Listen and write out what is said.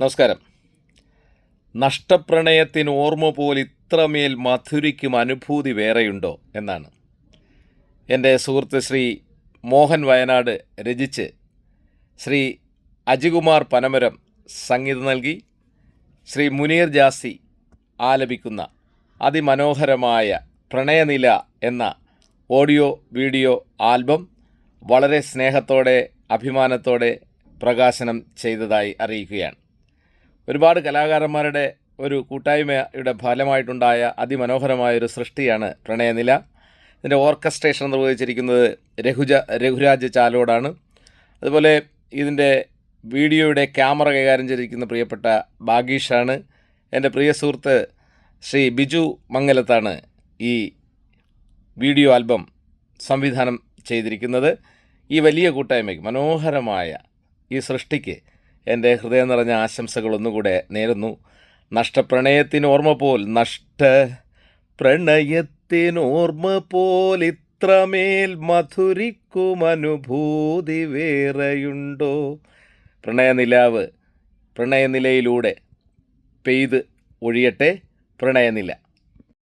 നമസ്കാരം. നഷ്ടപ്രണയത്തിന് ഓർമ്മ പോലെ ഇത്രമേൽ മധുരിക്കും അനുഭൂതി വേറെയുണ്ടോ എന്നാണ്. എന്റെ സുഹൃത്ത് ശ്രീ മോഹൻ വയനാട് രചിച്ച് ശ്രീ അജികുമാർ പനമരം സംഗീതം നൽകി ശ്രീ മുനീർ ജാസി ആലപിക്കുന്ന അതിമനോഹരമായ പ്രണയനില എന്ന ഓഡിയോ വീഡിയോ ആൽബം വളരെ സ്നേഹത്തോടെ അഭിമാനത്തോടെ പ്രകാശനം ചെയ്തതായി അറിയിക്കുകയാണ്. ഒരുപാട് കലാകാരന്മാരുടെ ഒരു കൂട്ടായ്മയുടെ ഫലമായിട്ടുണ്ടായ അതിമനോഹരമായ ഒരു സൃഷ്ടിയാണ് പ്രണയനില. ഇതിന്റെ ഓർക്കസ്ട്രേഷൻ നിർവഹിച്ചിരിക്കുന്നത് രഘുജ രഘുരാജ് ചാലോടാണ്. അതുപോലെ ഇതിന്റെ വീഡിയോയുടെ ക്യാമറ കൈകാര്യം ചെയ്തിരിക്കുന്ന പ്രിയപ്പെട്ട ബാഗീഷാണ്. എന്റെ പ്രിയ സുഹൃത്ത് ശ്രീ ബിജു മംഗലത്താണ് ഈ വീഡിയോ ആൽബം സംവിധാനം ചെയ്തിരിക്കുന്നത്. ഈ വലിയ കൂട്ടായ്മയ്ക്ക് മനോഹരമായ ഈ സൃഷ്ടിക്ക് എന്റെ ഹൃദയം നിറഞ്ഞ ആശംസകൾ ഒന്നുകൂടെ നേരുന്നു. നഷ്ടപ്രണയത്തിന് ഓർമ്മ പോൽ നഷ്ട പ്രണയത്തിനോർമ്മ പോൽ ഇത്രമേൽ മധുരിക്കും അനുഭൂതി വേറെയുണ്ടോ? പ്രണയനിലാവ് പ്രണയനിലയിലൂടെ പെയ്ത് ഒഴിയട്ടെ പ്രണയനില.